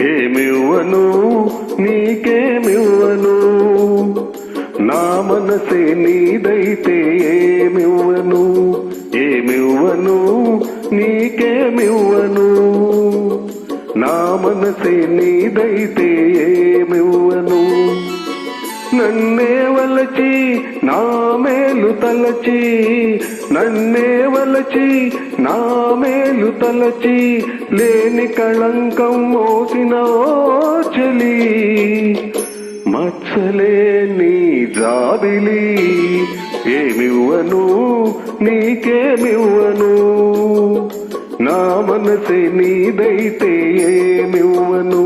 ఏమివ్వను నీకేమివ్వను? నా మనసే నీదైతే ఏమివ్వను? ఏమివ్వను? నీకేమివ్వను? నా మనసే నీదైతే ఏమివ్వను? నన్నే వలచి తలచి నన్నే వలచి నా మేలు తలచి లేని కళంకం మోసిన చెలి. మచ్చలే నీ జాబిలి ఏమివ్వను నీకేమివ్వను? నా మనసే నీదైతే ఏమివ్వను?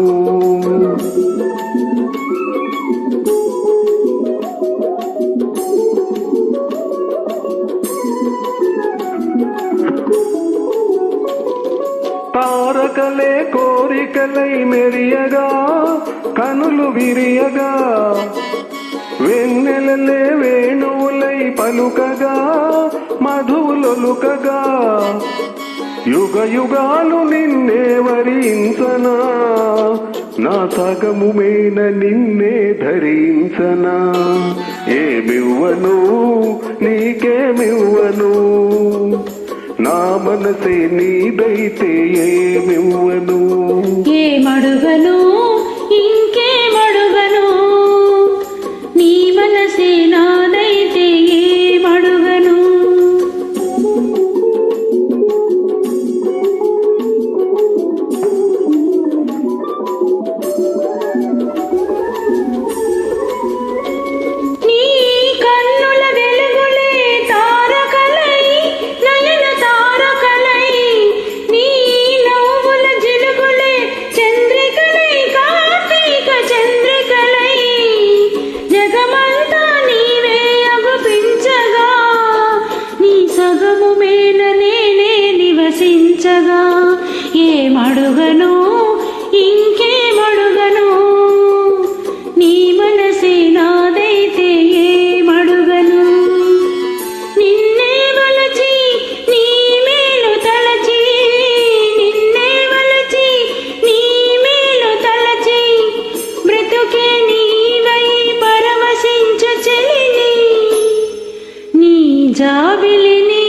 కోరకలే కోరికలై మెరియగా కనులు విరియగా. వెన్నెలలే వేణువులై పలుకగా మధువులొలుకగా యుగ యుగాలు నిన్నే వరించనా నా సగము మేన నిన్నే ధరించనా. ఏమివ్వను నీకేమివ్వను నా మనసే నీదైతే ఏమివ్వను? ఏమడుగను? ఇంకే ఇంకేమడుగను? ఇంకేమడుగను? నీ మనసే నాదైతే ఏమడుగను? నిన్నే వలచి నీ మేలు తలచి నిన్నే వలచి నీ మేలు తలచి బ్రతుకే నీవై పరవశించు నీ జాబిలిని